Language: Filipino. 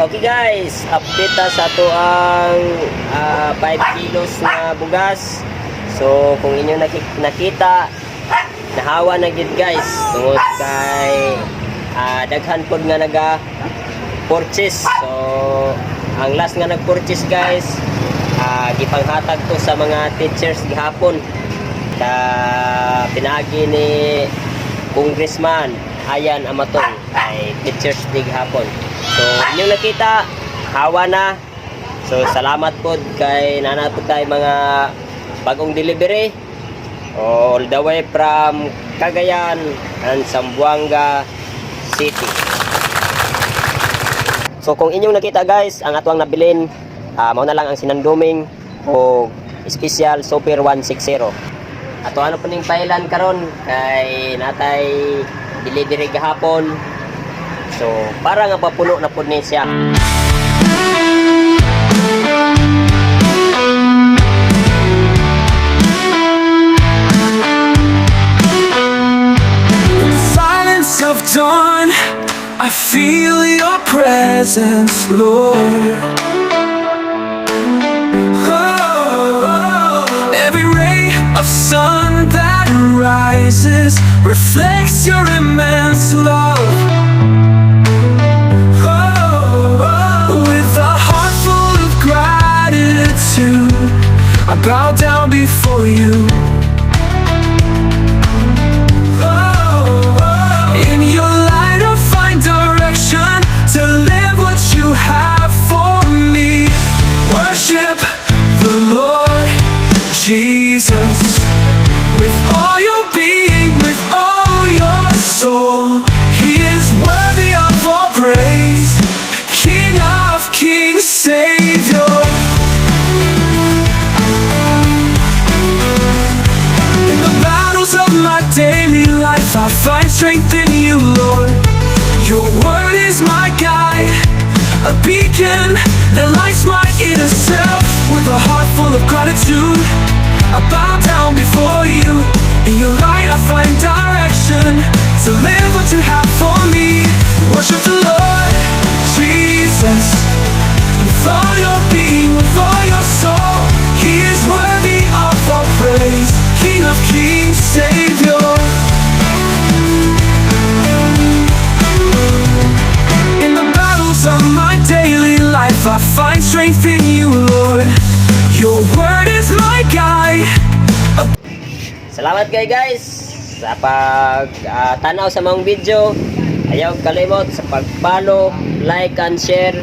Okay guys, update ta sa to ang ah, 5 kilos na bugas. So kung inyo naki- nakita, nahawa na gid guys tungod kay ah, daghan pod nga naga purchase. So ang last nga nag-purchase guys, ah, gipanghatag to sa mga teachers gihapon. Ka pinagi ni Congressman Ayan Amatong ay Teachers Day hapon. So, inyong nakita, hawa na. So, salamat po kay nanato tayo mga bagong delivery all the way from Cagayan and Zamboanga City. So, kung inyong nakita guys, ang atwang nabilin, ah mao na lang ang sinanduming o special Super 160. Ato ano po ning pailan karon kay natay delivery gahapon. So, para nga papuno na po ni siya. silence of dawn, I feel your presence, Lord. Oh, every ray of sun that rises reflects your immense love. Bow down before you. Oh, in your light, I find strength in you, Lord. Your word is my guide, a beacon that lights my inner self. With a heart full of gratitude, I bow down before you. In your light, I find direction to live daily life, I find strength in you, Lord. Your word is my guide. Salamat kay guys sa pag tanaw sa mga video. Ayaw kalimot sa pag-follow, like and share